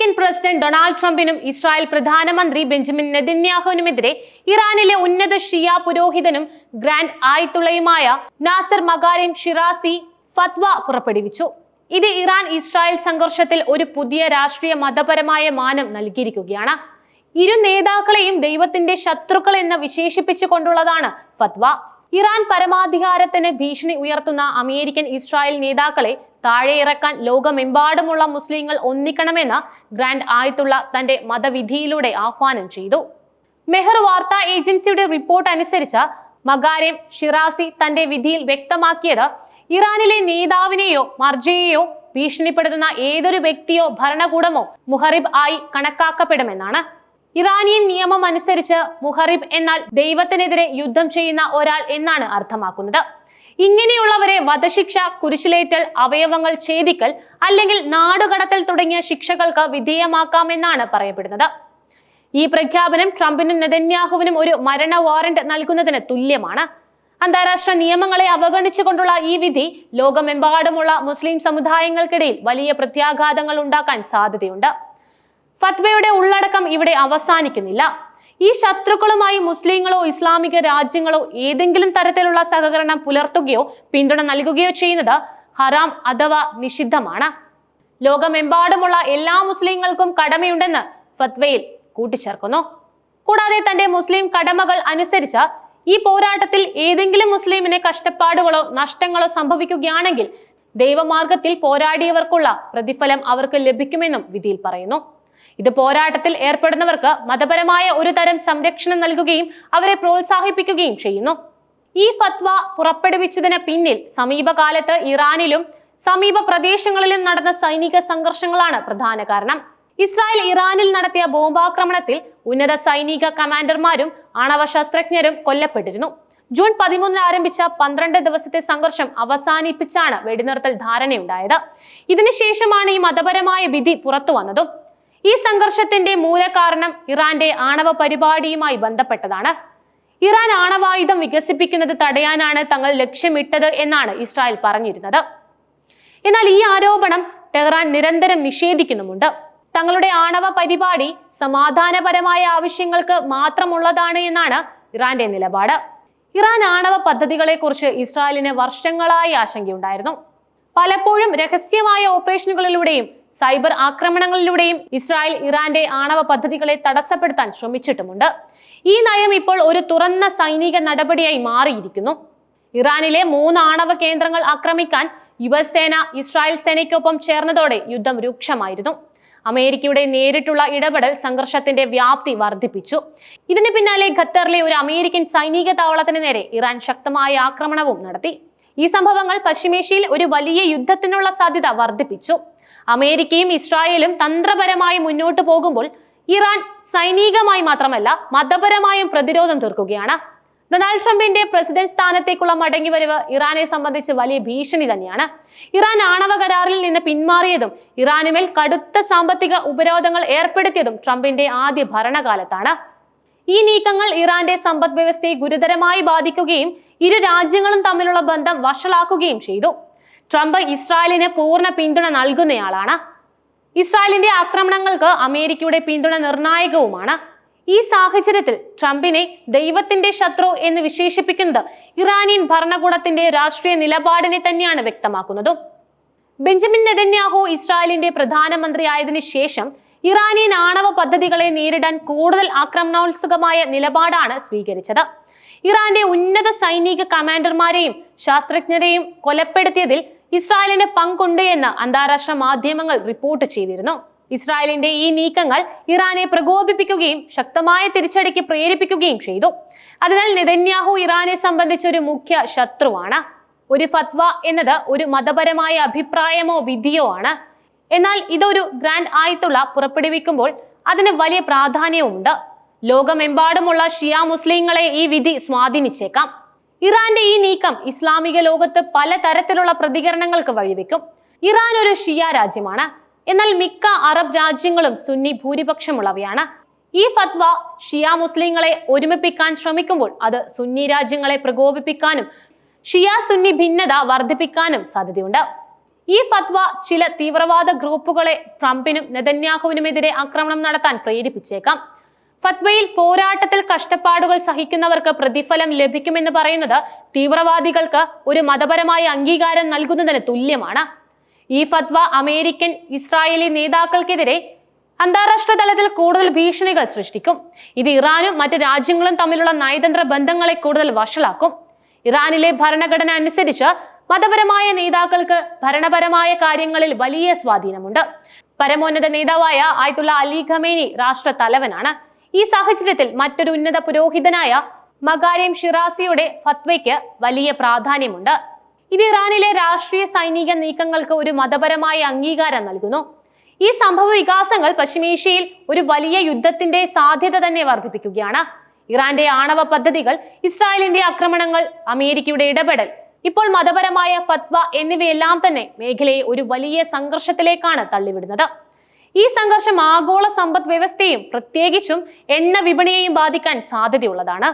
American president Donald ട്രംപിനും Israel പ്രധാനമന്ത്രി Benjamin നെതന്യാഹുവിനുമെതിരെ ഇറാനിലെ ഉന്നത ഷിയ പുരോഹിതനും ഗ്രാൻഡ് ആയിത്തുള്ളയുമായ നാസർ മകാരിം ഷിറാസി ഫത്വ പുറപ്പെടുവിച്ചു. ഇത് ഇറാൻ ഇസ്രായേൽ സംഘർഷത്തിൽ ഒരു പുതിയ രാഷ്ട്രീയ മതപരമായ മാനം നൽകിയിരിക്കുകയാണ്. ഇരു നേതാക്കളെയും ദൈവത്തിന്റെ ശത്രുക്കൾ എന്ന് വിശേഷിപ്പിച്ചുകൊണ്ടുള്ളതാണ് ഫത്വ. ഇറാൻ പരമാധികാരത്തിന് ഭീഷണി ഉയർത്തുന്ന അമേരിക്കൻ ഇസ്രായേൽ നേതാക്കളെ താഴെ ഇറക്കാൻ ലോകമെമ്പാടുമുള്ള മുസ്ലിങ്ങൾ ഒന്നിക്കണമെന്ന് ഗ്രാൻഡ് ആയത്തുള്ള തന്റെ മതവിധിയിലൂടെ ആഹ്വാനം ചെയ്തു. മെഹർ വാർത്താ ഏജൻസിയുടെ റിപ്പോർട്ട് അനുസരിച്ച് മകാരേം ഷിറാസി തന്റെ വിധിയിൽ വ്യക്തമാക്കിയത് ഇറാനിലെ നേതാവിനെയോ മർജിയെയോ ഭീഷണിപ്പെടുത്തുന്ന ഏതൊരു വ്യക്തിയോ ഭരണകൂടമോ മുഹറിബ് ആയി കണക്കാക്കപ്പെടുമെന്നാണ്. ഇറാനിയൻ നിയമം അനുസരിച്ച് മുഹറിബ് എന്നാൽ ദൈവത്തിനെതിരെ യുദ്ധം ചെയ്യുന്ന ഒരാൾ എന്നാണ് അർത്ഥമാക്കുന്നത്. ഇങ്ങനെയുള്ളവരെ വധശിക്ഷ കുരിശിലേറ്റൽ അവയവങ്ങൾ ഛേദിക്കൽ അല്ലെങ്കിൽ നാടുകടത്തൽ തുടങ്ങിയ ശിക്ഷകൾക്ക് വിധേയമാക്കാമെന്നാണ് പറയപ്പെടുന്നത്. ഈ പ്രഖ്യാപനം ട്രംപിനും നെതന്യാഹുവിനും ഒരു മരണ വാറന്റ് നൽകുന്നതിന് തുല്യമാണ്. അന്താരാഷ്ട്ര നിയമങ്ങളെ അവഗണിച്ചുകൊണ്ടുള്ള ഈ വിധി ലോകമെമ്പാടുമുള്ള മുസ്ലിം സമുദായങ്ങൾക്കിടയിൽ വലിയ പ്രത്യാഘാതങ്ങൾ ഉണ്ടാക്കാൻ സാധ്യതയുണ്ട്. ഫത്വയുടെ ഉള്ളടക്കം ഇവിടെ അവസാനിക്കുന്നില്ല. ഈ ശത്രുക്കളുമായി മുസ്ലിങ്ങളോ ഇസ്ലാമിക രാജ്യങ്ങളോ ഏതെങ്കിലും തരത്തിലുള്ള സഹകരണം പുലർത്തുകയോ പിന്തുണ നൽകുകയോ ചെയ്യുന്നത് ഹറാം അഥവാ നിഷിദ്ധമാണ്. ലോകമെമ്പാടുമുള്ള എല്ലാ മുസ്ലിങ്ങൾക്കും കടമയുണ്ടെന്ന് ഫത്വയിൽ കൂട്ടിച്ചേർക്കുന്നു. കൂടാതെ തന്റെ മുസ്ലിം കടമകൾ അനുസരിച്ച് ഈ പോരാട്ടത്തിൽ ഏതെങ്കിലും മുസ്ലിമിന് കഷ്ടപ്പാടുകളോ നഷ്ടങ്ങളോ സംഭവിക്കുകയാണെങ്കിൽ ദൈവമാർഗത്തിൽ പോരാടിയവർക്കുള്ള പ്രതിഫലം അവർക്ക് ലഭിക്കുമെന്നും വിധിയിൽ പറയുന്നു. ഇത് പോരാട്ടത്തിൽ ഏർപ്പെടുന്നവർക്ക് മതപരമായ ഒരു തരം സംരക്ഷണം നൽകുകയും അവരെ പ്രോത്സാഹിപ്പിക്കുകയും ചെയ്യുന്നു. ഈ ഫത്വ പുറപ്പെടുവിച്ചതിന് പിന്നിൽ സമീപകാലത്ത് ഇറാനിലും സമീപ പ്രദേശങ്ങളിലും നടന്ന സൈനിക സംഘർഷങ്ങളാണ് പ്രധാന കാരണം. ഇസ്രായേൽ ഇറാനിൽ നടത്തിയ ബോംബാക്രമണത്തിൽ ഉന്നത സൈനിക കമാൻഡർമാരും ആണവ ശാസ്ത്രജ്ഞരും കൊല്ലപ്പെട്ടിരുന്നു. ജൂൺ പതിമൂന്നിന് ആരംഭിച്ച പന്ത്രണ്ട് ദിവസത്തെ സംഘർഷം അവസാനിപ്പിച്ചാണ് വെടിനിർത്തൽ ധാരണയുണ്ടായത്. ഇതിനുശേഷമാണ് ഈ മതപരമായ വിധി പുറത്തു വന്നതും. ഈ സംഘർഷത്തിന്റെ മൂലകാരണം ഇറാന്റെ ആണവ പരിപാടിയുമായി ബന്ധപ്പെട്ടതാണ്. ഇറാൻ ആണവായുധം വികസിപ്പിക്കുന്നത് തടയാനാണ് തങ്ങൾ ലക്ഷ്യമിട്ടത് എന്നാണ് ഇസ്രായേൽ പറഞ്ഞിരുന്നത്. എന്നാൽ ഈ ആരോപണം ടെഹ്റാൻ നിരന്തരം നിഷേധിക്കുന്നുമുണ്ട്. തങ്ങളുടെ ആണവ പരിപാടി സമാധാനപരമായ ആവശ്യങ്ങൾക്ക് മാത്രമുള്ളതാണ് എന്നാണ് ഇറാന്റെ നിലപാട്. ഇറാൻ ആണവ പദ്ധതികളെ കുറിച്ച് ഇസ്രായേലിന് വർഷങ്ങളായി ആശങ്കയുണ്ടായിരുന്നു. പലപ്പോഴും രഹസ്യമായ ഓപ്പറേഷനുകളിലൂടെയും സൈബർ ആക്രമണങ്ങളിലൂടെയും ഇസ്രായേൽ ഇറാന്റെ ആണവ പദ്ധതികളെ തടസ്സപ്പെടുത്താൻ ശ്രമിച്ചിട്ടുമുണ്ട്. ഈ നയം ഇപ്പോൾ ഒരു തുറന്ന സൈനിക നടപടിയായി മാറിയിരിക്കുന്നു. ഇറാനിലെ മൂന്ന് ആണവ കേന്ദ്രങ്ങൾ ആക്രമിക്കാൻ യു എസ് സേന ഇസ്രായേൽ സേനയ്ക്കൊപ്പം ചേർന്നതോടെ യുദ്ധം രൂക്ഷമായിരുന്നു. അമേരിക്കയുടെ നേരിട്ടുള്ള ഇടപെടൽ സംഘർഷത്തിന്റെ വ്യാപ്തി വർദ്ധിപ്പിച്ചു. ഇതിന് പിന്നാലെ ഖത്തറിലെ ഒരു അമേരിക്കൻ സൈനിക താവളത്തിന് നേരെ ഇറാൻ ശക്തമായ ആക്രമണവും നടത്തി. ഈ സംഭവങ്ങൾ പശ്ചിമേഷ്യയിൽ ഒരു വലിയ യുദ്ധത്തിനുള്ള സാധ്യത വർദ്ധിപ്പിച്ചു. അമേരിക്കയും ഇസ്രായേലും തന്ത്രപരമായി മുന്നോട്ട് പോകുമ്പോൾ ഇറാൻ സൈനികമായി മാത്രമല്ല മതപരമായും പ്രതിരോധം തീർക്കുകയാണ്. ഡൊണാൾഡ് ട്രംപിന്റെ പ്രസിഡന്റ് സ്ഥാനത്തേക്കുള്ള മടങ്ങിവരവ് ഇറാനെ സംബന്ധിച്ച് വലിയ ഭീഷണി തന്നെയാണ്. ഇറാൻ ആണവ കരാറിൽ നിന്ന് പിന്മാറിയതും ഇറാനുമേൽ കടുത്ത സാമ്പത്തിക ഉപരോധങ്ങൾ ഏർപ്പെടുത്തിയതും ട്രംപിന്റെ ആദ്യ ഭരണകാലത്താണ്. ഈ നീക്കങ്ങൾ ഇറാന്റെ സമ്പദ് വ്യവസ്ഥയെ ഗുരുതരമായി ബാധിക്കുകയും ഇരു രാജ്യങ്ങളും തമ്മിലുള്ള ബന്ധം വഷളാക്കുകയും ചെയ്തു. ട്രംപ് ഇസ്രായേലിന് പൂർണ പിന്തുണ നൽകുന്നയാളാണ്. ഇസ്രായേലിന്റെ ആക്രമണങ്ങൾക്ക് അമേരിക്കയുടെ പിന്തുണ നിർണായകവുമാണ്. ഈ സാഹചര്യത്തിൽ ട്രംപിനെ ദൈവത്തിന്റെ ശത്രു എന്ന് വിശേഷിപ്പിക്കുന്നത് ഇറാനിയൻ ഭരണകൂടത്തിന്റെ രാഷ്ട്രീയ നിലപാടിനെ തന്നെയാണ് വ്യക്തമാക്കുന്നത്. ബെഞ്ചമിൻ നെതന്യാഹു ഇസ്രായേലിന്റെ പ്രധാനമന്ത്രി ആയതിനു ശേഷം ഇറാനിയൻ ആണവ പദ്ധതികളെ നേരിടാൻ കൂടുതൽ ആക്രമണോത്സുകമായ നിലപാടാണ് സ്വീകരിച്ചത്. ഇറാന്റെ ഉന്നത സൈനിക കമാൻഡർമാരെയും ശാസ്ത്രജ്ഞരെയും കൊലപ്പെടുത്തിയതിൽ ഇസ്രായേലിന് പങ്കുണ്ട് എന്ന് അന്താരാഷ്ട്ര മാധ്യമങ്ങൾ റിപ്പോർട്ട് ചെയ്തിരുന്നു. ഇസ്രായേലിന്റെ ഈ നീക്കങ്ങൾ ഇറാനെ പ്രകോപിപ്പിക്കുകയും ശക്തമായ തിരിച്ചടിക്ക് പ്രേരിപ്പിക്കുകയും ചെയ്തു. അതിനാൽ നെതന്യാഹു ഇറാനെ സംബന്ധിച്ച് ഒരു മുഖ്യ ശത്രുവാണ്. ഒരു ഫത്വ എന്നത് ഒരു മതപരമായ അഭിപ്രായമോ വിധിയോ ആണ്. എന്നാൽ ഇതൊരു ഗ്രാൻഡ് ആയത്തുള്ള പുറപ്പെടുവിക്കുമ്പോൾ അതിന് വലിയ പ്രാധാന്യവുമുണ്ട്. ലോകമെമ്പാടുമുള്ള ഷിയ മുസ്ലിങ്ങളെ ഈ വിധി സ്വാധീനിച്ചേക്കാം. ഇറാന്റെ ഈ നീക്കം ഇസ്ലാമിക ലോകത്ത് പലതരത്തിലുള്ള പ്രതികരണങ്ങൾക്ക് വഴിവെക്കും. ഇറാൻ ഒരു ഷിയ രാജ്യമാണ്. എന്നാൽ മിക്ക അറബ് രാജ്യങ്ങളും സുന്നി ഭൂരിപക്ഷമുള്ളവയാണ്. ഈ ഫത്വ ഷിയ മുസ്ലിങ്ങളെ ഒരുമിപ്പിക്കാൻ ശ്രമിക്കുമ്പോൾ അത് സുന്നി രാജ്യങ്ങളെ പ്രകോപിപ്പിക്കാനും ഷിയ സുന്നി ഭിന്നത വർദ്ധിപ്പിക്കാനും സാധ്യതയുണ്ട്. ഈ ഫത്വ ചില തീവ്രവാദ ഗ്രൂപ്പുകളെ ട്രംപിനും നെതന്യാഹുവിനുമെതിരെ ആക്രമണം നടത്താൻ പ്രേരിപ്പിച്ചേക്കാം. ഫത്വയിൽ പോരാട്ടത്തിൽ കഷ്ടപ്പാടുകൾ സഹിക്കുന്നവർക്ക് പ്രതിഫലം ലഭിക്കുമെന്ന് പറയുന്നത് തീവ്രവാദികൾക്ക് ഒരു മതപരമായ അംഗീകാരം നൽകുന്നതിന് തുല്യമാണ്. ഈ ഫത്വ അമേരിക്കൻ ഇസ്രായേലി നേതാക്കൾക്കെതിരെ അന്താരാഷ്ട്ര തലത്തിൽ കൂടുതൽ ഭീഷണികൾ സൃഷ്ടിക്കും. ഇത് ഇറാനും മറ്റ് രാജ്യങ്ങളും തമ്മിലുള്ള നയതന്ത്ര ബന്ധങ്ങളെ കൂടുതൽ വഷളാക്കും. ഇറാനിലെ ഭരണഘടന അനുസരിച്ച് മതപരമായ നേതാക്കൾക്ക് ഭരണപരമായ കാര്യങ്ങളിൽ വലിയ സ്വാധീനമുണ്ട്. പരമോന്നത നേതാവായ ആയത്തുള്ള അലി ഖമേനി രാഷ്ട്ര തലവനാണ് ഈ സാഹചര്യത്തിൽ മറ്റൊരു ഉന്നത പുരോഹിതനായ മകാരിം ഷിറാസിയുടെ ഫത്വയ്ക്ക് വലിയ പ്രാധാന്യമുണ്ട്. ഇത് ഇറാനിലെ രാഷ്ട്രീയ സൈനിക നീക്കങ്ങൾക്ക് ഒരു മതപരമായ അംഗീകാരം നൽകുന്നു. ഈ സംഭവ വികാസങ്ങൾ പശ്ചിമേഷ്യയിൽ ഒരു വലിയ യുദ്ധത്തിന്റെ സാധ്യത തന്നെ വർദ്ധിപ്പിക്കുകയാണ്. ഇറാന്റെ ആണവ പദ്ധതികൾ ഇസ്രായേലിന്റെ ആക്രമണങ്ങൾ അമേരിക്കയുടെ ഇടപെടൽ ഇപ്പോൾ മതപരമായ ഫത്വ എന്നിവയെല്ലാം തന്നെ മേഖലയെ ഒരു വലിയ സംഘർഷത്തിലേക്കാണ് തള്ളിവിടുന്നത്. ഈ സംഘർഷം ആഗോള സമ്പദ് വ്യവസ്ഥയും പ്രത്യേകിച്ചും എണ്ണ വിപണിയെയും ബാധിക്കാൻ സാധ്യതയുള്ളതാണ്.